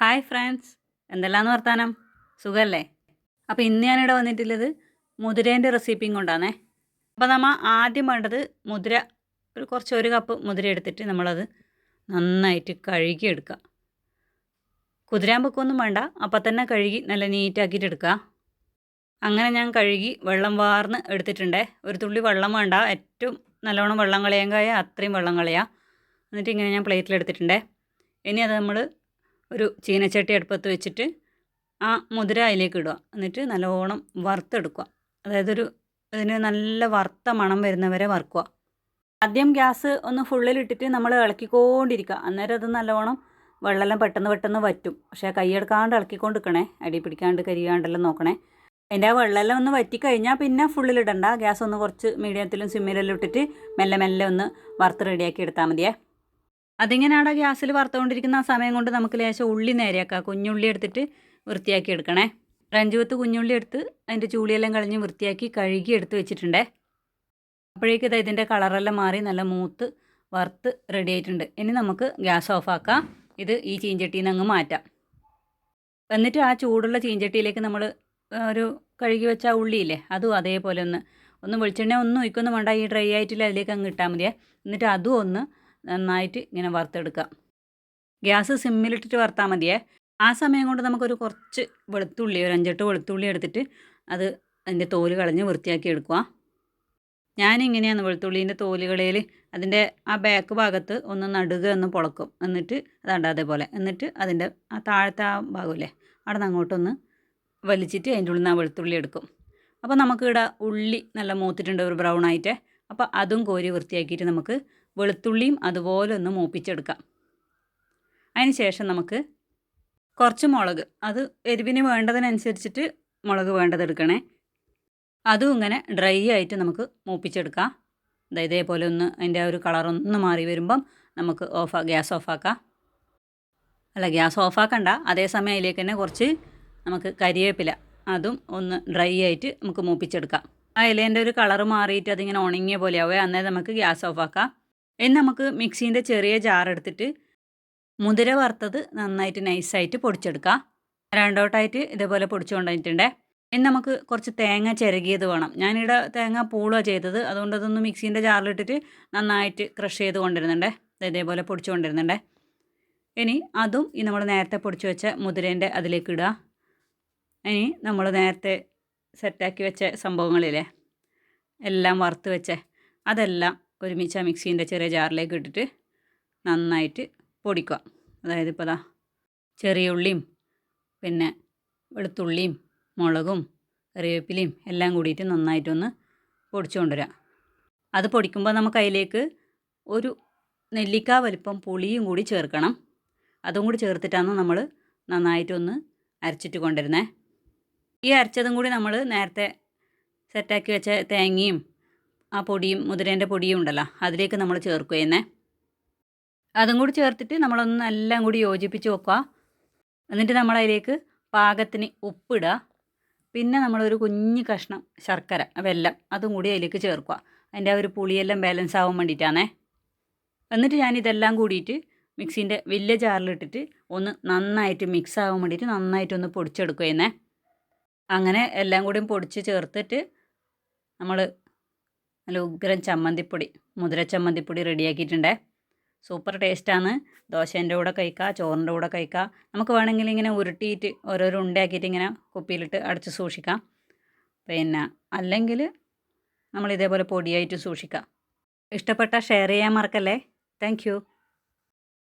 Hi friends. എന്തെല്ലാന്ന് വർത്താനം? സുഖമല്ലേ അപ്പോൾ ഇന്ന് ഞാനിവിടെ വന്നിട്ടുള്ളത് മുതിരേന്റെ റെസിപ്പിയും കൊണ്ടാണേ അപ്പോൾ നമ്മൾ ആദ്യം വേണ്ടത് മുതിര ഒരു കുറച്ച് ഒരു കപ്പ് മുതിര എടുത്തിട്ട് നമ്മളത് നന്നായിട്ട് കഴുകിയെടുക്കുക കുതിരാൻ വെക്കൊന്നും വേണ്ട. അപ്പം തന്നെ കഴുകി നല്ല നീറ്റാക്കിയിട്ട് എടുക്കുക അങ്ങനെ ഞാൻ കഴുകി വെള്ളം വാർന്ന് എടുത്തിട്ടുണ്ടേ. ഒരു തുള്ളി വെള്ളം വേണ്ട. ഏറ്റവും നല്ലോണം വെള്ളം കളയാൻ കഴിയാൽ അത്രയും വെള്ളം കളയാം. എന്നിട്ട് ഇങ്ങനെ ഞാൻ പ്ലേറ്റിലെടുത്തിട്ടുണ്ടേ ഇനി അത് നമ്മൾ ഒരു ചീനച്ചട്ടി അടുപ്പത്ത് വെച്ചിട്ട് ആ മുതിര അതിലേക്ക് ഇടുക. എന്നിട്ട് നല്ലോണം വറുത്തെടുക്കുക. അതായത് ഒരു ഇതിന് നല്ല വറുത്ത മണം വരുന്നവരെ വറുക്കുക. ആദ്യം ഗ്യാസ് ഒന്ന് ഫുള്ളിലിട്ടിട്ട് നമ്മൾ ഇളക്കിക്കൊണ്ടിരിക്കുക. അന്നേരം അത് നല്ലോണം വെള്ളമെല്ലാം പെട്ടെന്ന് പെട്ടെന്ന് വറ്റും. പക്ഷേ കൈയെടുക്കാണ്ട് ഇളക്കിക്കൊണ്ട് നിൽക്കണേ അടി പിടിക്കാണ്ട് കരിയാണ്ടെല്ലാം നോക്കണേ. അതിന്റെ ആ വെള്ളമെല്ലാം ഒന്ന് വറ്റിക്കഴിഞ്ഞാൽ പിന്നെ ഫുള്ളിലിടണ്ട. ഗ്യാസ് ഒന്ന് കുറച്ച് മീഡിയത്തിലും സിമ്മിലെല്ലാം ഇട്ടിട്ട് മെല്ലെ മെല്ലെ ഒന്ന് വറുത്ത് റെഡിയാക്കി എടുത്താൽ മതിയേ. അതിങ്ങനെ അവിടെ ഗ്യാസിൽ വറുത്തുകൊണ്ടിരിക്കുന്ന ആ സമയം കൊണ്ട് നമുക്ക് ലേശം ഉള്ളി നേരെയാക്കാം. കുഞ്ഞുള്ളി എടുത്തിട്ട് വൃത്തിയാക്കി എടുക്കണേ. രഞ്ജുവത്ത് കുഞ്ഞുള്ളി എടുത്ത് അതിന്റെ ചൂളിയെല്ലാം കളഞ്ഞ് വൃത്തിയാക്കി കഴുകി എടുത്ത് വെച്ചിട്ടുണ്ടേ. അപ്പോഴേക്കും ഇത് ഇതിന്റെ കളറെല്ലാം മാറി നല്ല മൂത്ത് വറുത്ത് റെഡി ആയിട്ടുണ്ട്. ഇനി നമുക്ക് ഗ്യാസ് ഓഫാക്കാം ഇത് ഈ ചീഞ്ചട്ടിയിൽ നിന്ന് അങ്ങ് മാറ്റാം. എന്നിട്ട് ആ ചൂടുള്ള ചീഞ്ചട്ടിയിലേക്ക് നമ്മൾ ഒരു കഴുകി വെച്ച ഉള്ളിയില്ലേ അതും അതേപോലെ ഒന്ന് ഒന്ന് വെളിച്ചെണ്ണ ഒന്നും ഒഴിക്കൊന്നും വേണ്ട. ഈ ഡ്രൈ ആയിട്ടില്ല അതിലേക്ക് അങ്ങ് ഇട്ടാൽ മതിയേ. എന്നിട്ട് അതും ഒന്ന് നന്നായിട്ട് ഇങ്ങനെ വറുത്തെടുക്കാം ഗ്യാസ് സിമ്മിലിട്ടിട്ട് വറുത്താൽ മതിയേ. ആ സമയം കൊണ്ട് നമുക്കൊരു കുറച്ച് വെളുത്തുള്ളി ഒരു അഞ്ചെട്ട് വെളുത്തുള്ളി എടുത്തിട്ട് അത് അതിന്റെ തോൽ കളഞ്ഞ് വൃത്തിയാക്കി എടുക്കുക. ഞാനിങ്ങനെയാണ് വെളുത്തുള്ളീന്റെ തോലുകളിൽ അതിന്റെ ആ ബാക്ക് ഭാഗത്ത് ഒന്ന് നടുക ഒന്ന് പൊളക്കും. എന്നിട്ട് അതാണ്ട് അതേപോലെ? എന്നിട്ട് അതിന്റെ ആ താഴത്തെ ആ ഭാഗമില്ലേ അവിടെ നിന്ന് അങ്ങോട്ടൊന്ന് വലിച്ചിട്ട് അതിന്റെ ഉള്ളിൽ നിന്ന് ആ വെളുത്തുള്ളി എടുക്കും. അപ്പോൾ നമുക്കിവിടെ ഉള്ളി നല്ല മൂത്തിട്ടുണ്ട് ഒരു ബ്രൗൺ ആയിട്ട്. അപ്പോൾ അതും കോരി വൃത്തിയാക്കിയിട്ട് നമുക്ക് വെളുത്തുള്ളിയും അതുപോലെ ഒന്ന് മൂപ്പിച്ചെടുക്കാം. അതിന് ശേഷം നമുക്ക് കുറച്ച് മുളക് അത് എരിവിന് വേണ്ടതിനനുസരിച്ചിട്ട് മുളക് വേണ്ടതെടുക്കണേ അതും ഇങ്ങനെ ഡ്രൈ ആയിട്ട് നമുക്ക് മൂപ്പിച്ചെടുക്കാം. അതായത് ഇതേപോലെ ഒന്ന് അതിന്റെ ആ ഒരു കളറൊന്ന് മാറി വരുമ്പം നമുക്ക് ഓഫ് ഗ്യാസ് ഓഫാക്കാം അല്ല ഗ്യാസ് ഓഫാക്കണ്ട അതേസമയം അതിലേക്ക് തന്നെ കുറച്ച് നമുക്ക് കരിവേപ്പില അതും ഒന്ന് ഡ്രൈ ആയിട്ട് നമുക്ക് മൂപ്പിച്ചെടുക്കാം. ആ ഇലേന്റെ ഒരു കളറ് മാറിയിട്ട് അതിങ്ങനെ ഉണങ്ങിയ പോലെ ആവുക അന്നേരം നമുക്ക് ഗ്യാസ് ഓഫാക്കാം ഇനി നമുക്ക് മിക്സീന്റെ ചെറിയ ജാർ എടുത്തിട്ട് മുതിര വറുത്തത് നന്നായിട്ട് നൈസായിട്ട് പൊടിച്ചെടുക്കാം. രണ്ടോട്ടായിട്ട് ഇതേപോലെ പൊടിച്ചു ഇനി നമുക്ക് കുറച്ച് തേങ്ങ ചിരകിയത് വേണം. ഞാനിവിടെ തേങ്ങ പൂളോ ചെയ്തത്. അതുകൊണ്ട് അതൊന്ന് മിക്സീന്റെ ജാറിലിട്ടിട്ട് നന്നായിട്ട് ക്രഷ് ചെയ്ത് കൊണ്ടിരുന്നുണ്ടേ. ഇതേപോലെ പൊടിച്ചു കൊണ്ടിരുന്നുണ്ടേ. ഇനി അതും ഈ നമ്മൾ നേരത്തെ പൊടിച്ചു വെച്ച മുതിരേന്റെ അതിലേക്ക് ഇടുക. ഇനി നമ്മൾ നേരത്തെ സെറ്റാക്കി വെച്ച സംഭവങ്ങളില്ലേ? എല്ലാം വറുത്ത് വെച്ച അതെല്ലാം ഒരുമിച്ച് ആ മിക്സീന്റെ ചെറിയ ജാറിലേക്ക് ഇട്ടിട്ട് നന്നായിട്ട് പൊടിക്കുക. അതായത് ഇപ്പോൾ അതാ ചെറിയ ഉള്ളിയും പിന്നെ വെളുത്തുള്ളിയും മുളകും കറിവേപ്പിലയും എല്ലാം കൂടിയിട്ട് നന്നായിട്ടൊന്ന് പൊടിച്ചു കൊണ്ടുവരിക അത് പൊടിക്കുമ്പോൾ നമുക്ക് അതിലേക്ക് ഒരു നെല്ലിക്ക വലിപ്പം പുളിയും കൂടി ചേർക്കണം. അതും കൂടി ചേർത്തിട്ടാണ് നമ്മൾ നന്നായിട്ടൊന്ന് അരച്ചിട്ട് കൊണ്ടിരുന്നത് ഈ അരച്ചതും കൂടി നമ്മൾ നേരത്തെ സെറ്റാക്കി വെച്ച തേങ്ങയും ആ പൊടിയും മുതിരേന്റെ പൊടിയും ഉണ്ടല്ലോ അതിലേക്ക് നമ്മൾ ചേർക്കുകയെന്നേ. അതും കൂടി ചേർത്തിട്ട് നമ്മളൊന്ന് എല്ലാം കൂടി യോജിപ്പിച്ച് വെക്കുക. എന്നിട്ട് നമ്മൾ അതിലേക്ക് പാകത്തിന് ഉപ്പിടുക. പിന്നെ നമ്മളൊരു കുഞ്ഞു കഷ്ണം ശർക്കര വെല്ലം അതും കൂടി അതിലേക്ക് ചേർക്കുക. അതിന്റെ ആ ഒരു പുളിയെല്ലാം ബാലൻസ് ആവാൻ വേണ്ടിയിട്ടാണേ. എന്നിട്ട് ഞാൻ ഇതെല്ലാം കൂടിയിട്ട് മിക്സിന്റെ വലിയ ജാറിലിട്ടിട്ട് ഒന്ന് നന്നായിട്ട് മിക്സ് ആവാൻ വേണ്ടിയിട്ട് നന്നായിട്ടൊന്ന് പൊടിച്ചെടുക്കുകയെന്നേ. അങ്ങനെ എല്ലാം കൂടിയും പൊടിച്ച് ചേർത്തിട്ട് നമ്മൾ നല്ല ഉഗ്രൻ ചമ്മന്തിപ്പൊടി മുതിര ചമ്മന്തിപ്പൊടി റെഡിയാക്കിയിട്ടുണ്ടേ സൂപ്പർ ടേസ്റ്റാണ് ദോശേന്റെ കൂടെ കഴിക്കുക ചോറിന്റെ കൂടെ കഴിക്കുക നമുക്ക് വേണമെങ്കിൽ ഇങ്ങനെ ഉരുട്ടിയിട്ട് ഓരോരോ ഉണ്ടയാക്കിയിട്ട് ഇങ്ങനെ കുപ്പിയിലിട്ട് അടച്ച് സൂക്ഷിക്കാം. പിന്നെ അല്ലെങ്കിൽ നമ്മൾ ഇതേപോലെ പൊടിയായിട്ട് സൂക്ഷിക്കാം. ഇഷ്ടപ്പെട്ട ഷെയർ ചെയ്യാൻ മറക്കല്ലേ? താങ്ക്